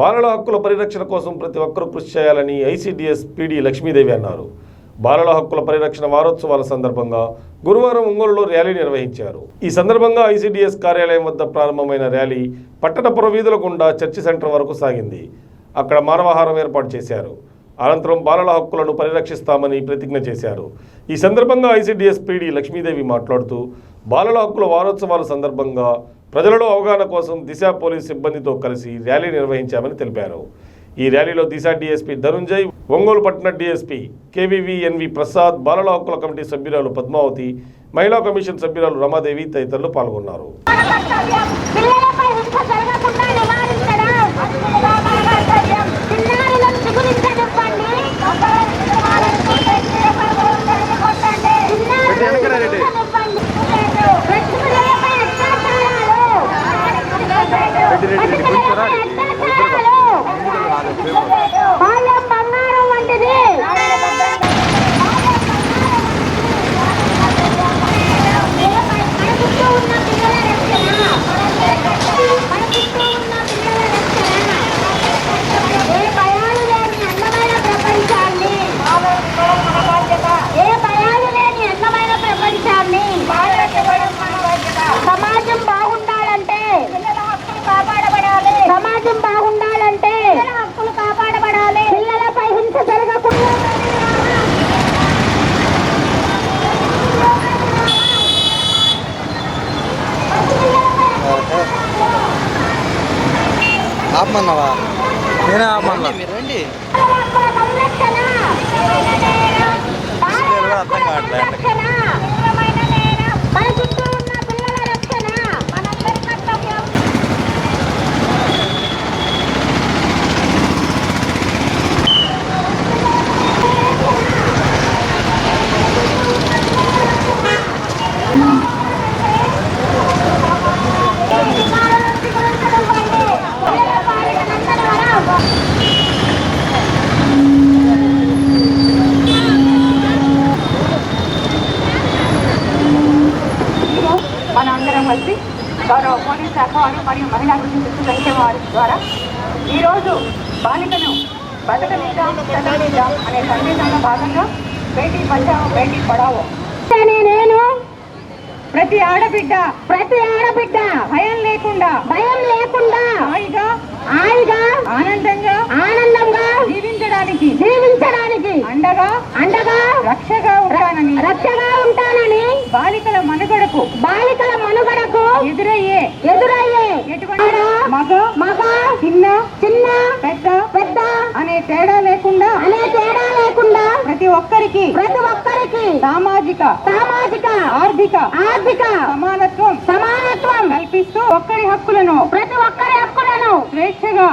బాలల హక్కుల పరిరక్షణ కోసం ప్రతి ఒక్కరూ కృషి చేయాలని ఐసీడీఎస్ పీడీ లక్ష్మీదేవి అన్నారు. బాలల హక్కుల పరిరక్షణ వారోత్సవాల సందర్భంగా గురువారం ఒంగోలులో ర్యాలీ నిర్వహించారు. ఈ సందర్భంగా ఐసీడీఎస్ కార్యాలయం వద్ద ప్రారంభమైన ర్యాలీ పట్టణ వీధుల గుండా చర్చి సెంటర్ వరకు సాగింది. అక్కడ మానవాహారం ఏర్పాటు చేశారు. అనంతరం బాలల హక్కులను పరిరక్షిస్తామని ప్రతిజ్ఞ చేశారు. ఈ సందర్భంగా ఐసీడీఎస్ పీడీ లక్ష్మీదేవి మాట్లాడుతూ బాలల హక్కుల వారోత్సవాల సందర్భంగా ప్రజలలో అవగాహన కోసం దిశ పోలీస్ సిబ్బందితో కలిసి ర్యాలీ నిర్వహించామని తెలిపారు. ఈ ర్యాలీలో దిశ డీఎస్పీ ధనుంజయ్ ఒంగోలు పట్టణ డీఎస్పీ కేవీవీఎన్వి ప్రసాద్ బాలల హక్కుల కమిటీ సభ్యురాలు పద్మావతి మహిళా కమిషన్ సభ్యురాలు రమాదేవి తదితరులు పాల్గొన్నారు. 没有。ఆపమన్నావా నేనే ఆపమన్నా మీరు రండి హక్కుల సంరక్షణ కూడా అర్థం కావట్లే. మన చుట్టూ ఉన్న పిల్లల రక్షణ మనందరి కర్తవ్యం మనందరం కలిసి గౌరవ పోలీస్ శాఖ వారు మరియు మహిళా కృషి శిశు సంక్షేమ వారి ద్వారా ఈరోజు బాలికను బతకనిద్దాం చదవనిద్దాం అనే సందేశంలో భాగంగా బేటీ బచావో బేటీ పడావో. నేను ప్రతి ఆడబిడ్డ ప్రతి ఆడబిడ్డ భయం లేకుండా భయం లేకుండా హాయిగా హాయిగా ఆనందంగా ఆనందంగా జీవించడానికి జీవించడానికి అండగా అండగా రక్షగా ఉంటానని. రక్షగా ఉంటానని బాలికల మనుగడకు. బాలికల మనుగడకు ఎదురయ్యే. ఎదురయ్యే. ఎటువంటి మగ మగ చిన్న చిన్న పెద్ద పెద్ద అనే తేడా లేకుండా అనే తేడా లేకుండా ప్రతి ఒక్కరికి ప్రతి ఒక్కరికి సామాజిక సామాజిక ఆర్థిక ఆర్థిక సమానత్వం సమానత్వం కల్పిస్తూ ఒక్కరి హక్కులను ప్రతి ఒక్కరి స్వేచ్ఛగా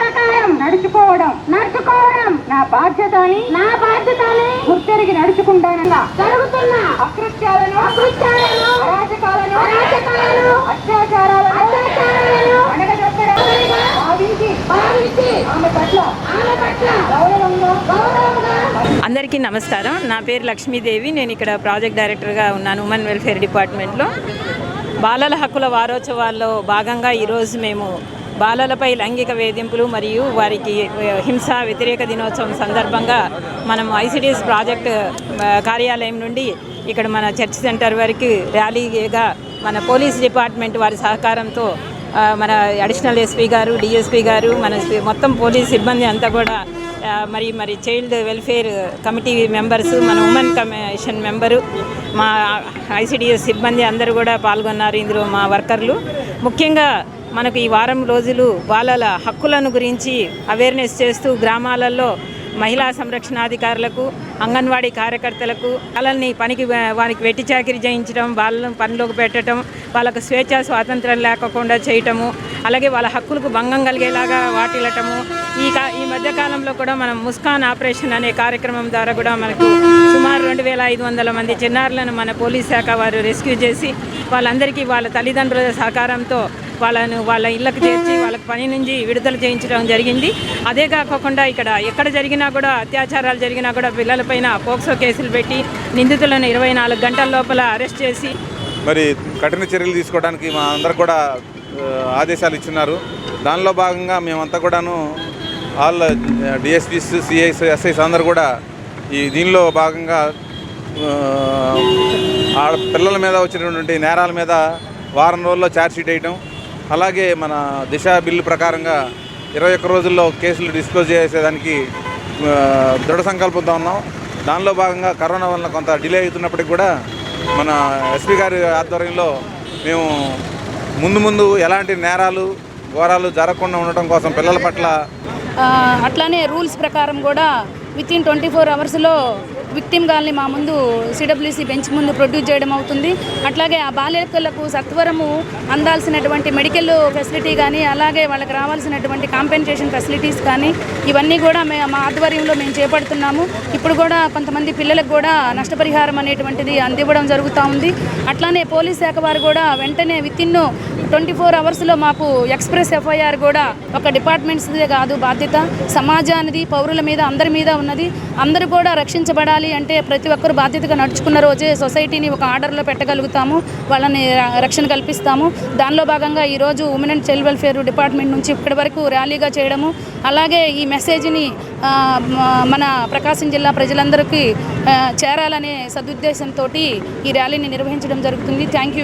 ప్రకారం నడుచుకోవడం. నడుచుకోవడం నా బాధ్యత అని నా బాధ్యతని గుర్తెరిగి నడుచుకుంటానన్న. జరుగుతున్న. అకృత్యాలను అకృత్యాలను అరాచకాలను అరాచకాలను అత్యాచారాలను అత్యాచారాలను అణగదొక్కడం భావించి భావించి ఆమె పట్ల ఆమె పట్ల గౌరవంగా గౌరవంగా అందరికీ నమస్కారం. నా పేరు లక్ష్మీదేవి. నేను ఇక్కడ ప్రాజెక్ట్ డైరెక్టర్గా ఉన్నాను ఉమెన్ వెల్ఫేర్ డిపార్ట్మెంట్లో. బాలల హక్కుల వారోత్సవాల్లో భాగంగా ఈరోజు మేము బాలలపై లైంగిక వేధింపులు మరియు వారికి హింస వ్యతిరేక దినోత్సవం సందర్భంగా మనం ఐసిడిఎస్ ప్రాజెక్ట్ కార్యాలయం నుండి ఇక్కడ మన చర్చ్ సెంటర్ వరకు ర్యాలీగా మన పోలీస్ డిపార్ట్మెంట్ వారి సహకారంతో మన అడిషనల్ ఎస్పీ గారు డిఎస్పీ గారు మన మొత్తం పోలీస్ సిబ్బంది అంతా కూడా మరి మరి చైల్డ్ వెల్ఫేర్ కమిటీ మెంబర్స్ మన ఉమెన్ కమిషన్ మెంబరు మా ఐసిడిఎస్ సిబ్బంది అందరూ కూడా పాల్గొన్నారు ఇందులో మా వర్కర్లు. ముఖ్యంగా మనకు ఈ వారం రోజులు బాలల హక్కులను గురించి అవేర్నెస్ చేస్తూ గ్రామాలలో మహిళా సంరక్షణాధికారులకు అంగన్వాడీ కార్యకర్తలకు వాళ్ళని పనికి వారికి వెట్టి చాకిరి చేయించడం వాళ్ళని పనిలోకి పెట్టడం వాళ్ళకు స్వేచ్ఛ స్వాతంత్రం లేకుండా చేయటము అలాగే వాళ్ళ హక్కులకు భంగం కలిగేలాగా వాటిల్లటము. ఈ కా ఈ మధ్యకాలంలో కూడా మనం ముస్కాన్ ఆపరేషన్ అనే కార్యక్రమం ద్వారా కూడా మనకు సుమారు రెండు వేల ఐదు వందల మంది చిన్నారులను మన పోలీస్ శాఖ వారు రెస్క్యూ చేసి వాళ్ళందరికీ వాళ్ళ తల్లిదండ్రుల సహకారంతో వాళ్ళను వాళ్ళ ఇళ్ళకు చేర్చి వాళ్ళకి పని నుంచి విడుదల చేయించడం జరిగింది. అదే కాకుండా ఇక్కడ ఎక్కడ జరిగినా కూడా అత్యాచారాలు జరిగినా కూడా పిల్లలపైన పోక్సో కేసులు పెట్టి నిందితులను ఇరవై నాలుగు గంటల లోపల అరెస్ట్ చేసి మరి కఠిన చర్యలు తీసుకోవడానికి మా అందరు కూడా ఆదేశాలు ఇచ్చున్నారు దానిలో భాగంగా మేమంతా కూడాను ఆల్ డిఎస్పీస్ సిఐస్ ఎస్ఐస్ అందరూ కూడా ఈ దీనిలో భాగంగా పిల్లల మీద వచ్చినటువంటి నేరాల మీద వారం రోజుల్లో ఛార్జ్షీట్ వేయటం అలాగే మన దిశ బిల్లు ప్రకారంగా ఇరవై ఒక్క రోజుల్లో కేసులు డిస్క్లోజ్ చేసేదానికి దృఢ సంకల్పంతో ఉన్నాం. దానిలో భాగంగా కరోనా వలన కొంత డిలే అవుతున్నప్పటికి కూడా మన ఎస్పీ గారి ఆధ్వర్యంలో మేము ముందు ముందు ఎలాంటి నేరాలు ఘోరాలు జరగకుండా ఉండటం కోసం పిల్లల పట్ల అట్లానే రూల్స్ ప్రకారం కూడా విత్ ఇన్ ట్వంటీ ఫోర్ అవర్స్లో విక్టిమ్ గాల్ని మా ముందు సిడబ్ల్యూసీ బెంచ్ ముందు ప్రొడ్యూస్ చేయడం అవుతుంది. అట్లాగే ఆ బాలికలకు సత్వరము అందాల్సినటువంటి మెడికల్ ఫెసిలిటీ కానీ అలాగే వాళ్ళకి రావాల్సినటువంటి కాంపెన్సేషన్ ఫెసిలిటీస్ కానీ ఇవన్నీ కూడా మే మా ఆధ్వర్యంలో మేము చేపడుతున్నాము. ఇప్పుడు కూడా కొంతమంది పిల్లలకు కూడా నష్టపరిహారం అనేటువంటిది అందివ్వడం జరుగుతూ ఉంది. అట్లానే పోలీస్ శాఖ వారు కూడా వెంటనే వితిన్ ట్వంటీ ఫోర్ అవర్స్లో మాకు ఎక్స్ప్రెస్ ఎఫ్ఐఆర్ కూడా ఒక డిపార్ట్మెంట్స్దే కాదు బాధ్యత. సమాజానిది పౌరుల మీద అందరి మీద ఉన్నది. అందరూ కూడా రక్షించబడాలి అంటే ప్రతి ఒక్కరు బాధ్యతగా నడుచుకున్న రోజే సొసైటీని ఒక ఆర్డర్లో పెట్టగలుగుతాము వాళ్ళని రక్షణ కల్పిస్తాము. దానిలో భాగంగా ఈరోజు women and child welfare department నుంచి ఇప్పటి వరకు ర్యాలీగా చేయడము అలాగే ఈ మెసేజ్ని మన ప్రకాశం జిల్లా ప్రజలందరికీ చేరాలనే సదుద్దేశంతో ఈ ర్యాలీని నిర్వహించడం జరుగుతుంది. Thank you.